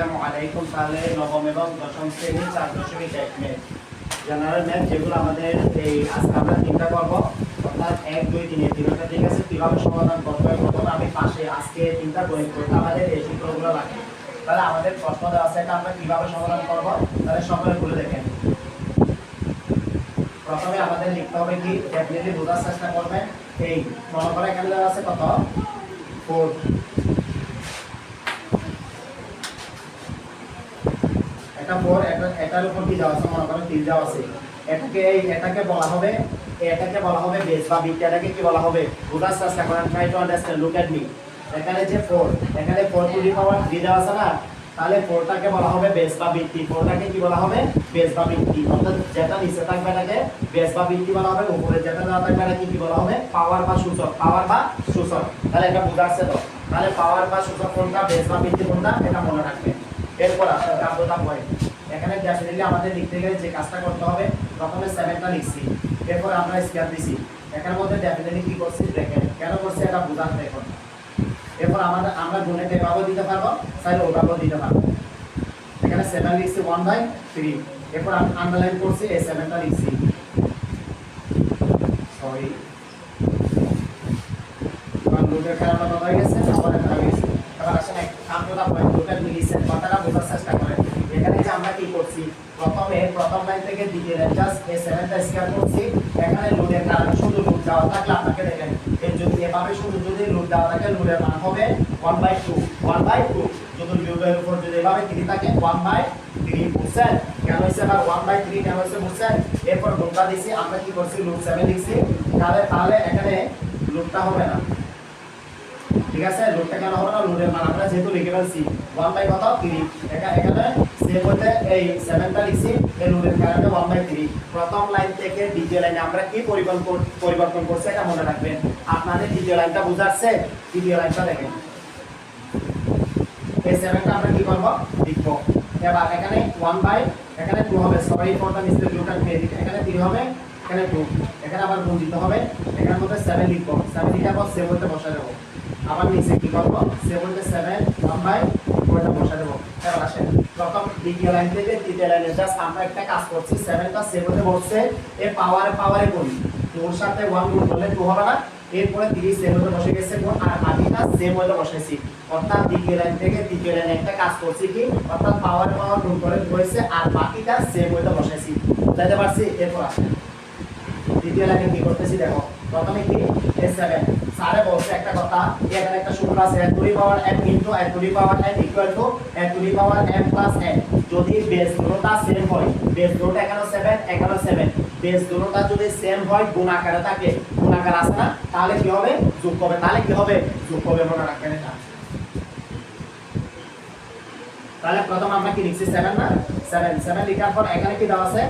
আসসালামু আলাইকুম তাহলে নবম এবং দশম শ্রেণির চার দশমিক এক মিনিট। জেনারেল ম্যাথ যেগুলো আমাদের এই আজকে আমরা তিনটা করব অর্থাৎ এক, দুই, তিনে তিনটা ঠিক আছে? কীভাবে সমাধান করব প্রথমে আমি পাশে আজকে তিনটা গণিত করতে আমাদের এই সূত্রগুলো লাগে। তাহলে আমাদের প্রশ্ন দেওয়া আছে এটা আমরা কীভাবে সমাধান করব? তাহলে সকলে বলে দেখেন। প্রথমে আমাদের লিখতে হবে কি? ডেফিনেটলি বোঝার চেষ্টা করবেন। এই মনে করে এখানে দেওয়া আছে কত? ফোর ফোর এটা এটার উপর কি দেওয়া আছে, মনে করো তিন দেওয়া আছে। এটাকে এই, এটাকে বলা হবে, এটাকে বলা হবে বেস বা বিট, এটাকে কি বলা হবে? বোঝার চেষ্টা করেন try to understand look at me এখানে যে ফোর এখানে four to the power three দেওয়া আছে না? তাহলে ফোরটাকে বলা হবে বেস বা ভিত্তি ফোরটাকে কি বলা হবে? বেস বা ভিত্তি অর্থাৎ যেটা নিচে থাকবে এটাকে বেস বা ভিত্তি বলা হবে, উপরে যেটা দেওয়া থাকবে এটাকে কি বলা হবে? পাওয়ার বা সূচক। পাওয়ার বা সূচক। তাহলে এটা বোঝাচ্ছে তো। তাহলে পাওয়ার বা সূচক কোনটা? বেস বা ভিত্তি কোনটা? এটা মনে রাখবে। এরপর আসলে কাব্যতা পয়েন্ট এখানে ডেফিনেটলি আমাদের লিখতে গেলে যে কাজটা করতে হবে, প্রথমে সেভেনটা লিখছি, এরপর আমরা স্কেয়ার দিছি। এখানের মধ্যে ডেফিনেটলি কী করছি? দেখেন, কেন করছি এটা বোঝার দেখুন। এরপর আমাদের, আমরা গুণেকে এভাবেও দিতে পারব? চাইলে ওভাবেও দিতে পারব। এখানে সেভেন লিখছি ওয়ান বাই থ্রি এরপর আন্ডারলাইন করছি, এই সেভেনটা লিখছি। সরি লোডের কারণটা কথা হয়ে গেছে আবার একটা হয়ে গেছে এবার আসেন এক আমরা পয়েন্ট লোডের মিলিছেন কথাটা বোঝার চেষ্টা করেন এখানে যে আমরা কি করছি প্রথমে প্রথম লাইন থেকে দ্বিতীয় লাইন জাস্ট এই সেভেনটা স্কয়ার করছি এখানে লোডের কারণে শুধু লোড থাকলে আপনাকে দেখেন এই যদি এভাবে শুধু যদি লোড দেওয়া থাকে লোডের হবে one by two one by two যদি উপর যদি এভাবে থ্রি থাকে ওয়ান বাই থ্রি কেন হয়েছে ওয়ান বাই থ্রি কেন হয়েছে বুঝছেন এরপর লোডটা দিছি, আমরা কি করছি? লোড সেভেন লিখছি তাহলে তাহলে এখানে লোডটা হবে না। ঠিক আছে? লোডটা কেন হবে না? লোডের মান আমরা যেহেতু লিখে ফেলছি। ওয়ান বাই কত থ্রি এখানে সে বলতে এই সেভেনটা লিখছি এই লোডের কারণে ওয়ান বাই থ্রি প্রথম লাইন থেকে দ্বিতীয় লাইনে আমরা কি পরিবর্তন পরিবর্তন করছি এটা মনে রাখবেন। আপনাদের দ্বিতীয় লাইনটা বুঝাচ্ছে, দ্বিতীয় লাইনটা দেখেন। এই সেভেনটা আমরা কি করব? লিখব। এবার এখানে ওয়ান বাই এখানে টু হবে। সরি ফর দ্য মিস্টেক লোডটা খেয়ে দিতে। এখানে থ্রি হবে, এখানে টু এখানে আবার গুণ দিতে হবে। এখানে মধ্যে সেভেন লিখব। সেভেন লিখে আবার বলতে বসা দেবো আবার নিচে কি করব? সে বলতে সেভেন বাই ওটা বসা দেবো। এবার আসেন, প্রথম দ্বিতীয় লাইন থেকে তৃতীয় লাইনে জাস্ট আমরা একটা কাজ করছি সেভেনটা সে বলতে বসছে, এ পাওয়ারে পাওয়ারে গুণ। টুর সাথে ওয়ান গুণ করলে টু হবে না। এরপরে তিরিশ হতে বসে গেছে গুণ, আর বাকিটা সেম হতে বসেছি অর্থাৎ দ্বিতীয় লাইন থেকে তৃতীয় লাইনে একটা কাজ করছি কি? অর্থাৎ পাওয়ার পাওয়ার গুণ করে হয়েছে, আর বাকিটা সেম হতে বসেছি বুঝাইতে পারছি? এরপর আসেন। দ্বিতীয় লাইনে কি করতেছি দেখো। প্রথমে কি? সেভেন স্যারে বলছে একটা কথা এখানে একটা সূত্র আছে N to power N into N to power N equal to N to power N plus N যদি বেস গুলোটা সেম হয় বেস গুলোটা এখানে সেভেন এখানে সেভেন বেস গুলোটা যদি সেম হয়, গুণ আকারে থাকে। গুণ আকার আছে না? তাহলে কি হবে? যোগ হবে তাহলে কি হবে? যোগ হবে মনে রাখবেন এটা। তাহলে প্রথম আমরা কি লিখছি? সেভেন না? সেভেন সেভেন লেখার পর এখানে কি দেওয়া আছে?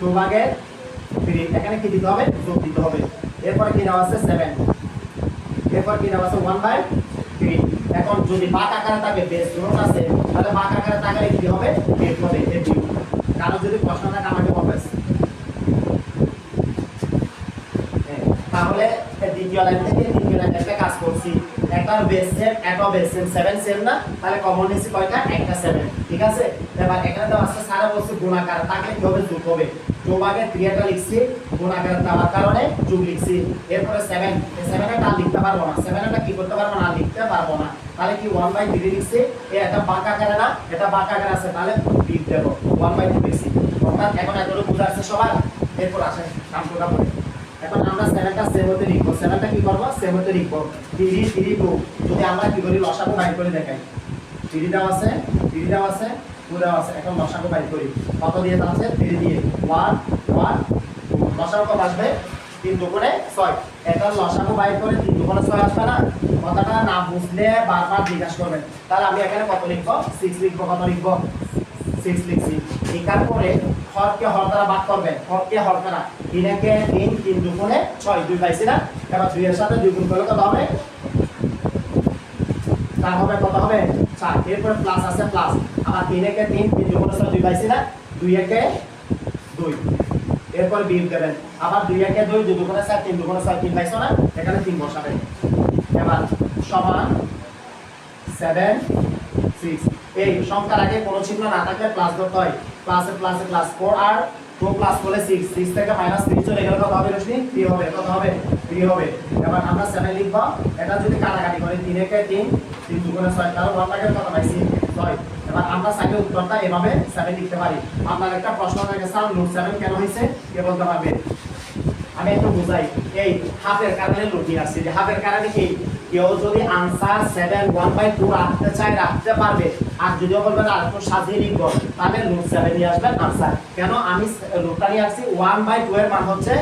টু ভাগের থ্রি এখানে কি দিতে হবে? যোগ দিতে হবে। এরপর কি দেওয়া আছে? সেভেন এরপর কি দেওয়া আছে? ওয়ান বাই থ্রি এখন যদি বাক আকারে থাকে বেস রোড আছে তাহলে বাক আকারে থাকলে কি হবে? বিয়োগ হবে এর বিয়োগ কারও যদি প্রশ্ন থাকে আমাকে বলবেন। হ্যাঁ, তাহলে দ্বিতীয় লাইন থেকে তৃতীয় লাইন একটা কাজ করছি। একটা বেস সেম একটা বেস সেম সেভেন সেম না? তাহলে কমন নিচ্ছি কয়টা? একটা সেভেন ঠিক আছে? এবার এখানে তো আসছে সারা বলছে গুণাকার তাকে কি হবে? যোগ হবে। আগে থ্রিটা লিখছি গুণাকার দেওয়ার কারণে যোগ লিখছি। এরপরে সেভেন সেভেন একটা লিখতে পারব না। সেভেন একটা কি করতে পারব না, লিখতে পারব না। তাহলে কি ওয়ান বাই থ্রি লিখছি? এ একটা বাঁকা আকারে না, এটা বাঁকা আকারে আছে, তাহলে বিগ দেবো। ওয়ান বাই থ্রি লিখছি। অর্থাৎ এখন এতটুকু বুঝা আসছে সবার। এরপর আসে কামটা পড়ে। এখন আমরা সেভেনটা সেভ হতে লিখব। সেভেনটা কি করব? সেভ হতে লিখব। থ্রি থ্রি টু যদি আমরা কি করি, লসাগু বাইর করে দেখাই। থ্রি দেওয়া আছে থ্রি দেওয়া আছে দেওয়া আছে। এখন লসাগু বাইর করি। কত দিয়ে আছে? থ্রি দিয়ে। ওয়ান ওয়ান লসাগু কত তিন দুগুণে ছয়। এখন লসাগু বাইর করে তিন দুগুণে ছয় আসবে না? কথাটা না বুঝলে বারবার জিজ্ঞাসা করবেন। তাহলে আমি এখানে কত লিখব? সিক্স লিখব, কত লিখব? সিক্স লিখছি। লেখার পরে হরকে হর দ্বারা ভাগ করবেন। হরকে হর দ্বারা। তিনকে তিন তিন দুগুণে ছয়। দুই পাইছি না? এবার দুইয়ের সাথে দুই গুণ করলে কত হবে? তার হবে কত হবে? চার। এরপরে প্লাস আছে প্লাস আবার তিন একে তিন তিন দুগুণে দুই পাইছি না? দুই একে দুই। এরপর বিয়োগ দেবেন। আবার দুই একে দুই দুই দুগুণে চার, তিন দুগুণে ছয়, তিন পাইছো না? এখানে তিন বসাবেন এবার সমান সেভেন সিক্স এই সংখ্যার আগে কোনো চিহ্ন না থাকলে প্লাস ধরতে হয়। প্লাসে প্লাসে প্লাস ফোর আর টু প্লাস করলে সিক্স সিক্স থেকে মাইনাস থ্রি চলে গেলে কত হবে রশ্মি? থ্রি হবে। কত হবে? থ্রি হবে। এবার আমরা সেভেন লিখব। এটা যদি কাটাকাটি করি, তিন একে তিন তিন দুগুণে ছয়, তাহলে ওয়ান লাখের কত পাইছি? ছয়। এবার আমরা সাইডে উত্তরটা এভাবে সেভেন লিখতে পারি। আপনার একটা প্রশ্ন থাকে স্যার রুট সেভেন কেন হয়েছে? কে বলতে পারবে আমি একটু বুঝাই। এই হাফের কারণে লুটি আসছে। যে হাফের কারণে কি? কেউ যদি answer seven one by two রাখতে চায়, রাখতে পারবে। আর যদি বলবেন আর একটু সাজিয়ে লিখব, তাহলে রুট সেভেন নিয়ে আসবেন আনসার কেন? আমি রুটটা নিয়ে আসছি ওয়ান বাই টু এর মান হচ্ছে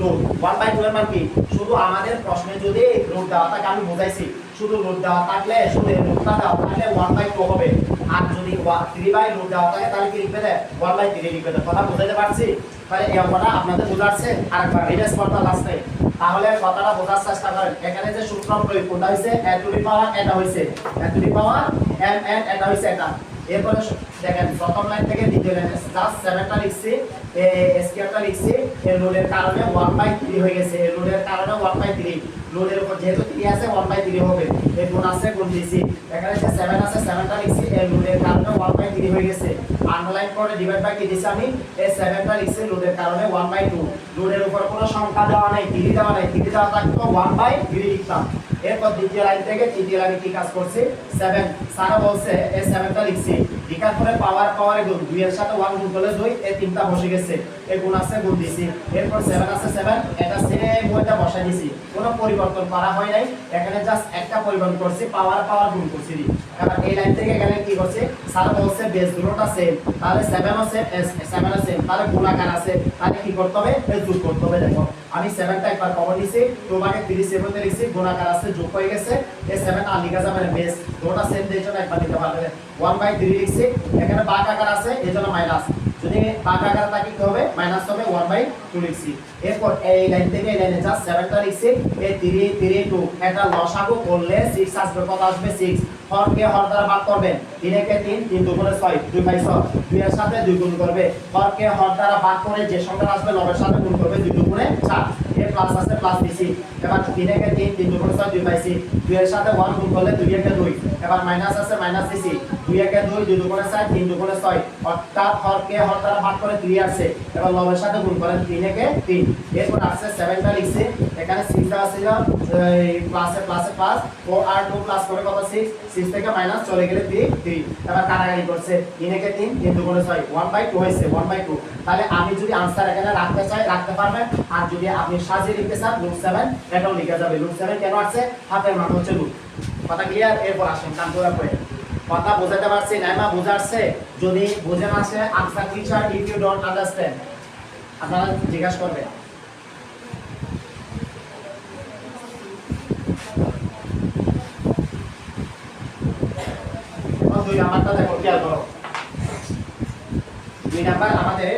রুট ওয়ান বাই টু এর মান কি? শুধু আমাদের প্রশ্নে যদি রুট দেওয়া থাকে, আমি বুঝাইছি। শুধু রুট দেওয়া থাকলে, শুধু রুটটা দেওয়া থাকলে ওয়ান বাই টু হবে। আর যদি থ্রি বাই রুট দেওয়া থাকে, তাহলে কি লিখবে দেয় ওয়ান বাই থ্রি লিখবে কথা বুঝাইতে পারছি? তাহলে এই অঙ্কটা আপনাদের বোঝাচ্ছে আরেকবার রিভাইজ করতে লাস্টে তাহলে কথাটা বোঝার চেষ্টা করেন। এখানে যে সূত্র প্রয়োগ কোনটা হইছে এ টু দি পাওয়ার এটা হইছে A to the power M N এটা হইছে এটা এরপরে দেখেন, প্রথম লাইন থেকে দ্বিতীয় লাইনে জাস্ট সেভেনটা লিখছি স্কয়ারটা লিখছি। এর লোডের কারণে 1 বাই 3 হয়ে গেছে। এর লোডের কারণে 1 বাই 3 লোডের উপর যেহেতু 3 আছে 1 বাই 3 হবে। গুণ আছে গুণ দিছি এখানে যে 7 আছে 7টা লিখছি কারণে 1 বাই 3 হয়ে গেছে। আন্ডারলাইন করে ডিভাইড বাই কি দিছি আমি, এই 7টা লিখছি কারণে 1 বাই 2 লোডের উপর কোনো সংখ্যা দেওয়া 3 দেওয়া 3 দেওয়া থাকতো 1 বাই 3 লিখতাম। এরপর দ্বিতীয় লাইন থেকে তৃতীয় লাইনে কাজ করছি? 7 সারা বলছে, এই 7টা লিখছি। লিখার পরে পাওয়ার পাওয়ারে গুণ। 2 এর সাথে 1 গুণ করলে 2 এই তিনটা বসে গেছে। এই গুণ আছে গুণ এরপর 7 আছে 7 এটা সেম ওইটা বসাই দিছি কোনো পরিবর্তন করা হয় নাই। এখানে জাস্ট একটা পরিবর্তন করছি পাওয়ার পাওয়ার গুণ করছি। এই লাইন থেকে এখানে কি করছে? সারা বলছে বেস দুটোটা সেম তাহলে 7 ও সেম 7 সেম তাহলে গুণাকার আছে, তাহলে কি করতে হবে? এই যোগ করতে হবে, দেখো। আমি 7টা একবার কমন নিছি তোমাকে 30 এর মধ্যে লিখছি গুণাকার আছে, যোগ হয়ে গেছে, এই 7 আর লিখা যাবে বেস দুটোটা সেম দিয়ে জন্য একবার নিতে পারবে। 1 বাই 3 লিখছি, এখানে বাঁক আকার আছে, এই জন্য মাইনাস যদি বাঁক আকার থাকে, কি হবে? মাইনাস হবে 1 বাই 2 লিখছি। এরপর এই লাইন থেকে, এই লাইনে জাস্ট 7টা লিখছি, এই 3 3 2 এটা লসাগু করলে 6 আসবে, কত আসবে? 6 হরকে হর দ্বারা ভাগ করবেন। 3 কে 3 3 দুগুণে 6 2 বাই 6 2 এর সাথে 2 গুণ করবে। হরকে হর দ্বারা ভাগ করে যে সংখ্যা আসবে লবের সাথে গুণ করবে 2 দুগুণে 4 এ প্লাস আছে প্লাস দিছি। এবার 3 কে 3 3 দুগুণে 6 2 বাই 6 2 এর সাথে 1 গুণ করলে 2 একে 2 এবার মাইনাস আছে মাইনাস দিছি। 2 একে 2 2 দুগুণে 4 3 দুগুণে 6 অর্থাৎ হরকে হর দ্বারা ভাগ করে 3 আসছে এবার লবের সাথে গুণ করেন 3 একে 3 এরপর আসছে 7টা লিখছি। এখানে 6 দেওয়া প্লাসে প্লাসে প্লাস 4 আর 2 প্লাস করে কত? 6 6 থেকে মাইনাস চলে গেলে 3 3 এবার কাটাকাটি করছে। 3 একে 3 3 দুগুণে 6 1 বাই 2 হয়েছে 1 বাই 2 তাহলে আমি যদি আনসার এখানে রাখতে চাই, রাখতে পারবেন? আর যদি আপনি সাজিয়ে লিখতে চান রুট 7 এটাও লিখে যাবে। রুট 7 কেন আসছে? হাতের মান হচ্ছে রুট কথা ক্লিয়ার এরপর আসেন কান্তরা করে কথা বোঝাতে পারছি? নাইমা বোঝাচ্ছে যদি বোঝে না আসে answer teacher if you don't understand আপনারা জিজ্ঞাসা করবেন এখন দুই নাম্বারটা দেখো করো দুই নাম্বার, আমাদের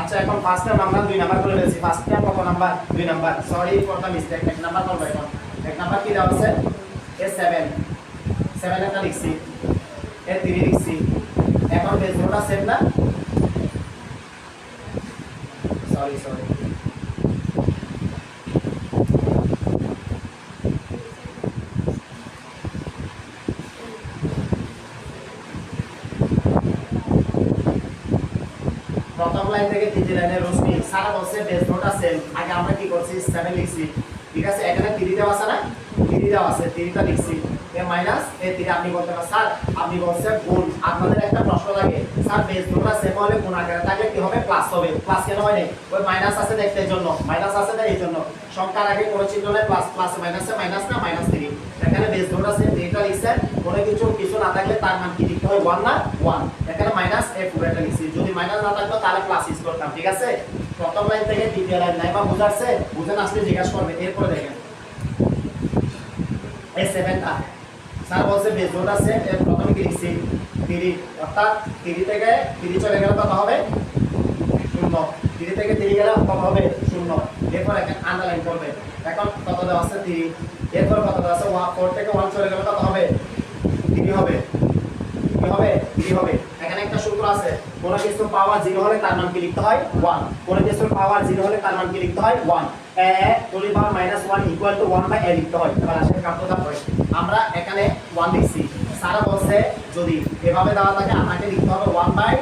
আচ্ছা এখন ফার্স্ট টাইম আমরা দুই নাম্বার করে ফেলছি। ফার্স্ট টাইম কত নাম্বার? দুই নাম্বার। সরি করতে মিস্টেক এক নাম্বার করব এখন। এক নাম্বার কি দেওয়া আছে এ সেভেন সেভেন একটা লিখছি। এ থ্রি লিখছি। এখন বেসবোর্ডটা সেভ না? সরি সরি প্রথম লাইন থেকে তৃতীয় লাইনে রশ্মি সারা বলছে বেস নোট আছে, আগে আমরা কি করছি? সেভেন লিখছি। ঠিক আছে? এখানে তিরি দেওয়া আছে না? তিরি দেওয়া আছে। তিরিটা লিখছি। এ মাইনাস এ তিরি আপনি বলতে পারেন, স্যার, আপনি বলছে গুণ। আপনাদের একটা প্রশ্ন লাগে, স্যার বেস নোট আছে বলে গুণ আকারে থাকলে কি হবে? প্লাস হবে। প্লাস কেন হয় নাই? ওই মাইনাস আছে দেখতে জন্য? মাইনাস আছে না এই জন্য? সংখ্যার আগে কোনো চিহ্ন নেই প্লাস প্লাস মাইনাসে মাইনাস না মাইনাস তিরি এখানে বেস নোট আছে তিরিটা লিখছেন। কোনো কিছু কিছু না থাকলে তার মান কি লিখতে হয়? ওয়ান না? ওয়ান এখানে মাইনাস এ পুরোটা লিখছি যদি মাইনাস না থাকতো তাহলে প্লাস ইউজ করতাম, ঠিক আছে? প্রথম লাইন থেকে দ্বিতীয় লাইন নাই বা বুঝাচ্ছে, বুঝে না আসলে জিজ্ঞাসা করবে, এরপরে দেখেন। এই সেভেনটা স্যার বলছে বেজোট আছে। এর প্রথমে কি লিখছি? তিরি অর্থাৎ তিরি থেকে তিরি চলে গেলে কত হবে? শূন্য। তিরি থেকে তিরি গেলে কত হবে? শূন্য। এরপর এখন আন্ডারলাইন করবে। এখন কত দেওয়া আছে? তিরি এরপর কত দেওয়া আছে? ওয়ান ফোর থেকে ওয়ান চলে গেলে কত হবে? তিরি হবে। কি হবে? কি হবে এখানে একটা সূত্র আছে কোন কিছু পাওয়ার জিরো হলে তার মান কি লিখতে হয় 1 কোন কিছুর পাওয়ার জিরো হলে তার মান কি লিখতে হয় 1 a to the power -1 equal to 1 by a লিখতে হয়। এবার আসলে কাটতে হয় আমরা এখানে 1 লিখছি সারা বলছে, যদি এভাবে দেওয়া থাকে, আপনাকে লিখতে হবে one by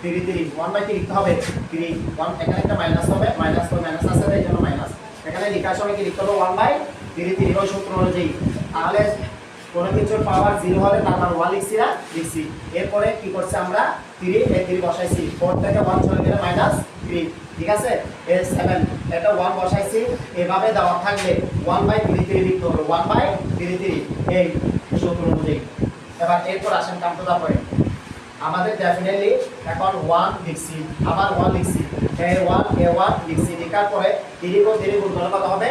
three three one by three লিখতে হবে? থ্রি ওয়ান এখানে একটা মাইনাস হবে। মাইনাস করে মাইনাস আছে এই জন্য মাইনাস এখানে লেখার সময় কি লিখতে হবে? ওয়ান বাই থ্রি থ্রি ওই সূত্র অনুযায়ী। তাহলে কোনো কিছুর পাওয়ার জিরো হলে তার মান ওয়ান লিখছি না? লিখছি। এরপরে কি করছে আমরা? থ্রি এ থ্রি বসাইছি। ফোর থেকে ওয়ান চলে গেলে মাইনাস ঠিক আছে? এ সেভেন এটা ওয়ান বসাইছি। এভাবে দেওয়া থাকলে ওয়ান বাই থ্রি লিখতে হবে ওয়ান বাই থ্রি থ্রি এই সূত্র অনুযায়ী। এবার এরপর আসেন কাম টু পয়েন্ট। আমাদের ডেফিনেটলি এখন ওয়ান লিখছি, আবার ওয়ান লিখছি এ ওয়ান এ ওয়ান লিখছি, লেখার পরে তিরি কো তিরি গুণ কত হবে?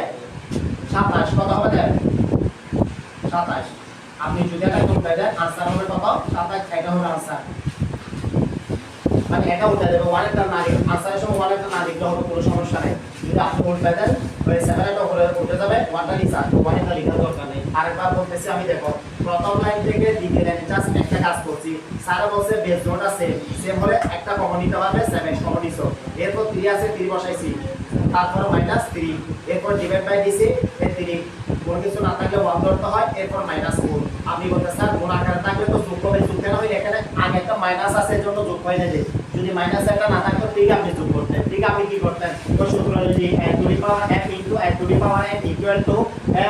সাতাশ, কত হবে দেখ? সাতাশ। আপনি যদি এটা গুণ দেন আনসার হবে কত? সাতাশ, এটা হবে আনসার মানে এটা উঠে দেবে ওয়ানেরটা না লিখে আনসারের সময় ওয়ানেরটা না লিখলে হবে কোনো সমস্যা নেই। যদি আপনি উল্টে দেন ওই সেভেনটা উপরে উঠে যাবে ওয়ানটা লিখা ওয়ানেরটা লেখার দরকার নেই। আরেকবার বলতেছি আমি, দেখো, প্রথম লাইন থেকে দ্বিতীয় লাইনে জাস্ট একটা কাজ করছি। স্যার বলছে বেস জোনটা সেম সেম হলে একটা কমন নিতে পারবে সেভেন কমন নিছো। এরপর থ্রি আছে থ্রি বসাইছি। তারপর মাইনাস থ্রি এরপর ডিভাইড বাই দিছি থ্রি কোনো কিছু না থাকলে ওয়ান ধরতে হয়, এরপর মাইনাস ফোর আপনি বলতে, স্যার গুণ আকারে থাকলে তো যোগ হবে যোগ কেন হয় এখানে। আগে একটা মাইনাস আছে যোগ যদি মাইনাস একটা না থাকতো ঠিক আপনি যোগ করতেন ঠিক আপনি কি করতেন তো সূত্র যদি n to power m into n to power n equal to n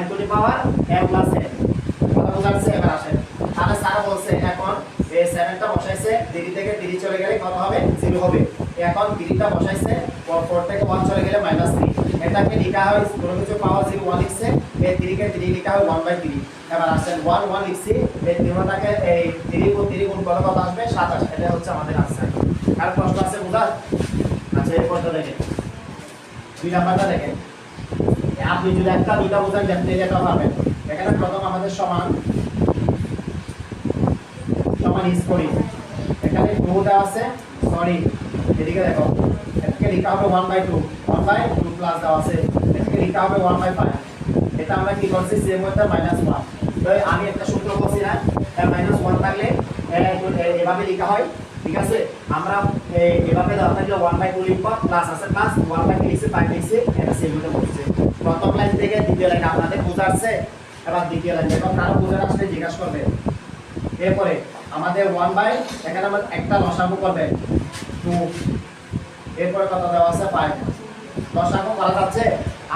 n to power m plus n কথা এবার আসেন। তাহলে স্যার বলছে, এখন এই সেভেনটা বসাইছে থ্রি থেকে থ্রি চলে গেলে কত হবে? জিরো হবে। এখন থ্রিটা বসাইছে ফোর থেকে ওয়ান চলে গেলে মাইনাস থ্রি এটাকে লেখা হয়, কোনো কিছু পাওয়ার জিরো ওয়ান লিখছে এই থ্রিকে থ্রি লেখা হয় ওয়ান বাই এবার আসেন ওয়ান ওয়ান লিখছি। এই তিনটাকে এই থ্রি গুণ থ্রি গুণ কত কত আসবে? সাতাশ। এটা হচ্ছে আমাদের আনসার আর প্রশ্ন আছে বুঝা আচ্ছা এরপরটা দেখেন। দুই নাম্বারটা দেখেন। আপনি যদি একটা, দুইটা বোঝান, দেখতে এটা পাবেন। এখানে প্রথম আমাদের সমান। সমান ইজ করি এখানে টুটা আছে সরি এদিকে দেখো। এটাকে লেখা হবে one by two one by two plus দেওয়া আছে। এটাকে লেখা হবে ওয়ান বাই ফাইভ এটা আমরা কি করছি? সেম হতে মাইনাস ওয়ান আমি একটা সূত্র বলছি না মাইনাস ওয়ান থাকলে এভাবে লেখা হয়, ঠিক আছে? আমরা এভাবে দেওয়া থাকলে ওয়ান বাই টু লিখব প্লাস আছে প্লাস ওয়ান বাই লিখছে ফাইভ লিখছে, এটা সেম বলছে। প্রথম লাইন থেকে দ্বিতীয় লাইন আপনাদের বোঝাচ্ছে, এবার দ্বিতীয় লাইন এবং কারও বোঝার আসলে জিজ্ঞাসা করবে। এরপরে আমাদের ওয়ান বাই এখানে আমার একটা লসাগু করবে টু এরপরে কত দেওয়া আছে ফাইভ লসাগু করা যাচ্ছে,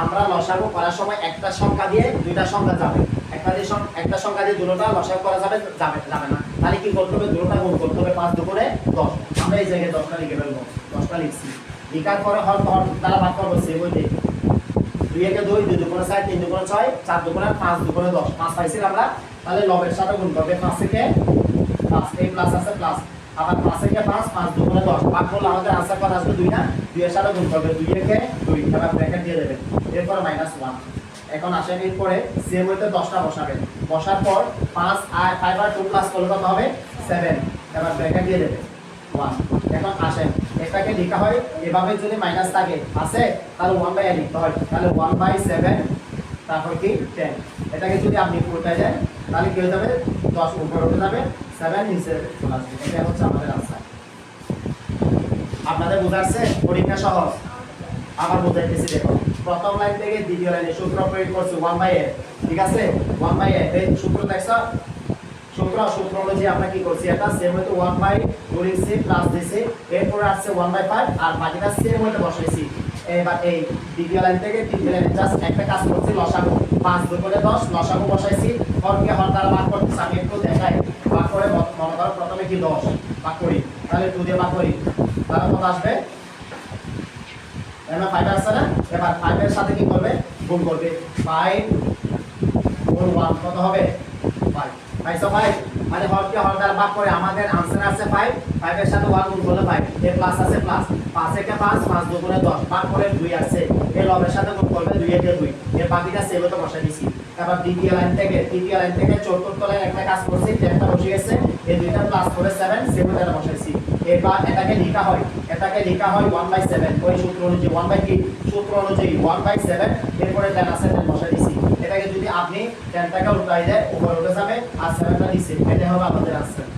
আমরা লসাগু করার সময় একটা সংখ্যা দিয়ে দুইটা সংখ্যা যাবে। একটা একটা সংখ্যা দিয়ে দুটোটা লসাগু করা যাবে যাবে যাবে না। তাহলে কি করতে হবে? দুটোটা গুণ করতে হবে পাঁচ দুপুরে দশ। আমরা এই জায়গায় দশটা লিখে ফেলব। দশটা লিখছি। লিখার পরে হর তারা ভাগ করব সে বইতে দুই। একে দুই দুই দুপুরে চার, তিন দুপুরে ছয়, চার দুপুরে পাঁচ দুপুরে দশ। পাঁচ পাইছি আমরা, তাহলে লবের সাথে গুণ করবে। পাঁচ থেকে পাঁচ, এই প্লাস আছে প্লাস আবার পাঁচ থেকে পাঁচ পাঁচ দুগুণে দশ। ভাগ করলে আমাদের আনসার কত আসবে দুই না? দুইয়ের সাথে গুণ করবে দুই একে দুই। এবার ব্র্যাকেট দিয়ে দেবেন এরপর মাইনাস ওয়ান এখন আসেন এরপরে সেম হইতে দশটা বসাবেন। বসার পর পাঁচ আর ফাইভ আর টু প্লাস করলে কত হবে? সেভেন এবার ব্র্যাকেট দিয়ে দেবেন। ওয়ান এখন আসেন। এটাকে লেখা হয়, এভাবে যদি মাইনাস থাকে, আছে? তাহলে ওয়ান বাই লিখতে হয়। তাহলে ওয়ান বাই সেভেন তারপর কি? টেন এটাকে যদি আপনি উল্টে দেন, তাহলে কি হয়ে যাবে? দশ উপরে উঠে যাবে। সেভেন নিচে চলে আসবে। এটা হচ্ছে আমাদের আনসার আপনাদের বোঝাচ্ছে পরীক্ষা সহজ। আবার বোঝাইতেছি দেখো প্রথম লাইন থেকে দ্বিতীয় লাইনে সূত্র প্রয়োগ করছে ওয়ান বাই এ ঠিক আছে? ওয়ান বাই এ এই সূত্র দেখছ? সূত্র সূত্র অনুযায়ী আমরা কি করছি, এটা সেম হইতে ওয়ান বাই টু লিখছি প্লাস দিছি এরপরে আসছে ওয়ান বাই ফাইভ আর বাকিটা সেম হইতে বসাইছি। এবার এই দ্বিতীয় লাইন থেকে তৃতীয় লাইনে জাস্ট একটা কাজ করছি, লসাগু। পাঁচ দু করে দশ, লসাগু বসাইছি হরকে হর দ্বারা ভাগ করতেছি, আমি একটু দেখাই। ভাগ করে মনে করো প্রথমে কি দশ? ভাগ করি। তাহলে টু দিয়ে ভাগ করি। তাহলে কত আসবে? এবার ফাইভ আসছে না এবার ফাইভের সাথে কি করবে? গুণ করবে। ফাইভ ওয়ান কত হবে? মানে হরকে হর দ্বারা ভাগ করে আমাদের আনসার আছে ফাইভ ফাইভের সাথে ওয়ান গুণ করলে ফাইভ এ প্লাস আছে প্লাস পাঁচ একে পাঁচ পাঁচ দুগুণে দশ। ভাগ করে দুই আসছে এ লবের সাথে গুণ করবে দুই একে দুই। এর বাকিটা সেগুলো বসাই দিছি। এবার দ্বিতীয় লাইন থেকে তৃতীয় লাইন থেকে চতুর্থ লাইন একটা কাজ করছি, একটা বসে গেছে এই দুইটা প্লাস করে সেভেন সেভেন এটা বসাইছি। এবার এটাকে লেখা হয়। এটাকে লেখা হয় ওয়ান বাই সেভেন ওই সূত্র অনুযায়ী ওয়ান বাই কি সূত্র অনুযায়ী ওয়ান বাই সেভেন এরপরে টেন আছে টেন বসাই দিছি। এটাকে যদি আপনি টেনটাকে উল্টাই দেয় উপরে উঠে যাবে আর সেভেনটা নিচে। এটা হবে আমাদের আনসার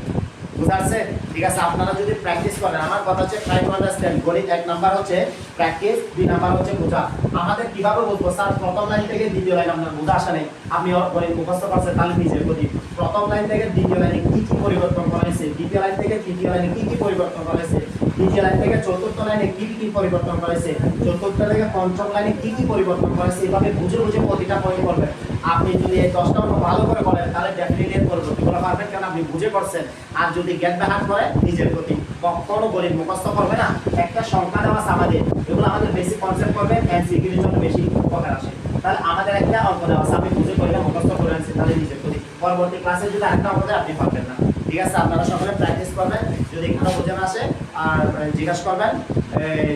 যাচ্ছে? ঠিক আছে, আপনারা যদি প্র্যাকটিস করেন, আমার কথা হচ্ছে ট্রাই টু আন্ডারস্ট্যান্ড গণিত এক নাম্বার হচ্ছে প্র্যাকটিস দুই নাম্বার হচ্ছে বোঝা। আমাদের কীভাবে বুঝব? স্যার, প্রথম লাইন থেকে দ্বিতীয় লাইন আপনার বোঝা আসা নেই। আপনি গণিত মুখস্থ করছেন, তাহলে নিজের প্রতি প্রথম লাইন থেকে দ্বিতীয় লাইনে কি কি পরিবর্তন করা হয়েছে? দ্বিতীয় লাইন থেকে তৃতীয় লাইনে কি কি পরিবর্তন করা হয়েছে? দ্বিতীয় লাইন থেকে চতুর্থ লাইনে কি কি পরিবর্তন করা হয়েছে চতুর্থ থেকে পঞ্চম লাইনে কি কি পরিবর্তন করা হয়েছে এভাবে বুঝে বুঝে প্রতিটা পয়েন্ট করবেন। আপনি যদি এই দশটা অঙ্ক ভালো করে বলেন, তাহলে ডেফিনেটলি করব এগুলো পারবেন কারণ আপনি বুঝে করছেন আর যদি জ্ঞান ব্যাহার করে, নিজের প্রতি কখনো গরিব মুখস্থ করবে না। একটা সংখ্যা দেওয়া আমাদের, এগুলো আমাদের বেশি কনসেপ্ট করবে এমসিকিউর জন্য বেশি উপকার আসে। তাহলে আমাদের একটা অঙ্ক দেওয়া আপনি বুঝে করলে মুখস্থ করে আনছেন, তাহলে নিজের প্রতি। পরবর্তী ক্লাসে যদি একটা অঙ্ক আপনি পারবেন না। ঠিক আছে, আপনারা সকলে প্র্যাকটিস করবেন, যদি এখানে বোঝানো আসে, আর জিজ্ঞাসা করবেন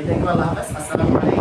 থ্যাংক ইউ আল্লাহ হাফেজ, আসসালামু